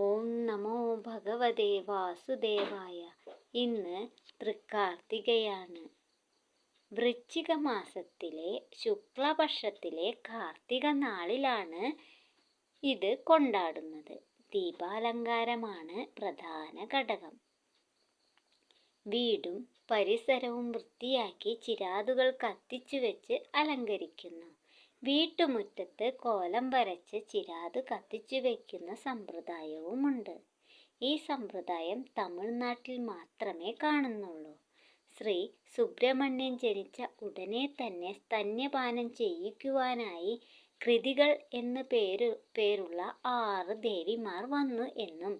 ഓം നമോ ഭഗവതേ വാസുദേവായ. ഇന്ന് തൃക്കാർത്തികയാണ്. വൃശ്ചിക മാസത്തിലെ ശുക്ലപക്ഷത്തിലെ കാർത്തിക നാളിലാണ് ഇത് കൊണ്ടാടുന്നത്. ദീപാലങ്കാരമാണ് പ്രധാന ഘടകം. വീടും പരിസരവും വൃത്തിയാക്കി ചിരാതുകൾ കത്തിച്ചു വെച്ച് അലങ്കരിക്കുന്നു. വീട്ടുമുറ്റത്ത് കോലം വരച്ച് ചിരാത് കത്തിച്ചു വയ്ക്കുന്ന സമ്പ്രദായവുമുണ്ട്. ഈ സമ്പ്രദായം തമിഴ്നാട്ടിൽ മാത്രമേ കാണുന്നുള്ളൂ. ശ്രീ സുബ്രഹ്മണ്യൻ ജനിച്ച ഉടനെ തന്നെ സ്തന്യപാനം ചെയ്യിക്കുവാനായി കൃതികൾ എന്ന് പേര് പേരുള്ള ആറ് ദേവിമാർ വന്നു എന്നും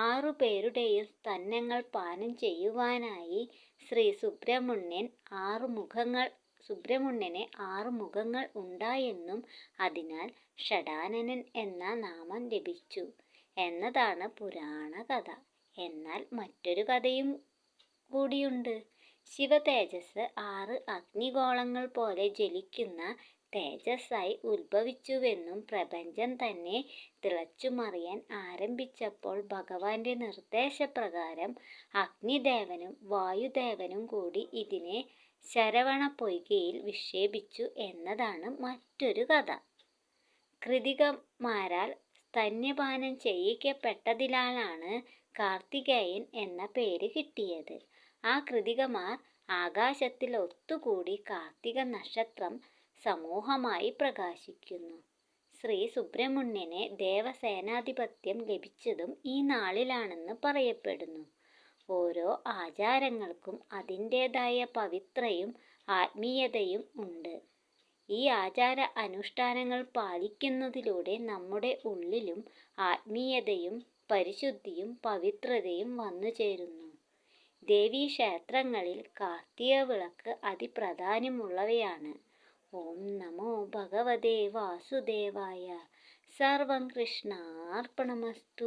ആറു പേരുടെയും സ്തന്യങ്ങൾ പാനം ചെയ്യുവാനായി ശ്രീ സുബ്രഹ്മണ്യൻ ആറു മുഖങ്ങൾ സുബ്രഹ്മണ്യന് ആറ് മുഖങ്ങൾ ഉണ്ടായെന്നും അതിനാൽ ഷഡാനനൻ എന്ന നാമം ലഭിച്ചു എന്നതാണ് പുരാണ കഥ. എന്നാൽ മറ്റൊരു കഥയും കൂടിയുണ്ട്. ശിവ തേജസ് ആറ് അഗ്നിഗോളങ്ങൾ പോലെ ജ്വലിക്കുന്ന തേജസ്സായി ഉത്ഭവിച്ചുവെന്നും പ്രപഞ്ചം തന്നെ തിളച്ചുമറിയാൻ ആരംഭിച്ചപ്പോൾ ഭഗവാന്റെ നിർദ്ദേശപ്രകാരം അഗ്നിദേവനും വായുദേവനും കൂടി ഇതിനെ ശരവണ പൊയ്കയിൽ വിക്ഷേപിച്ചു എന്നതാണ് മറ്റൊരു കഥ. കൃതികമാരാൽ സ്തന്യപാനം ചെയ്യിക്കപ്പെട്ടതിനാലാണ് കാർത്തികേയൻ എന്ന പേര് കിട്ടിയത്. ആ കൃതികമാർ ആകാശത്തിൽ ഒത്തുകൂടി കാർത്തിക നക്ഷത്രം സമൂഹമായി പ്രകാശിക്കുന്നു. ശ്രീ സുബ്രഹ്മണ്യനെ ദേവസേനാധിപത്യം ലഭിച്ചതും ഈ നാളിലാണെന്ന് പറയപ്പെടുന്നു. ഓരോ ആചാരങ്ങൾക്കും അതിന്റേതായ പവിത്രയും ആത്മീയതയും ഉണ്ട്. ഈ ആചാര അനുഷ്ഠാനങ്ങൾ പാലിക്കുന്നതിലൂടെ നമ്മുടെ ഉള്ളിലും ആത്മീയതയും പരിശുദ്ധിയും പവിത്രതയും വന്നു ചേരുന്നു. ദേവീക്ഷേത്രങ്ങളിൽ കാർത്തിക വിളക്ക് അതിപ്രധാനമുള്ളവയാണ് ഓം നമോ ഭഗവതേ വാസുദേവായ. സർവം കൃഷ്ണാർപ്പണമസ്തു.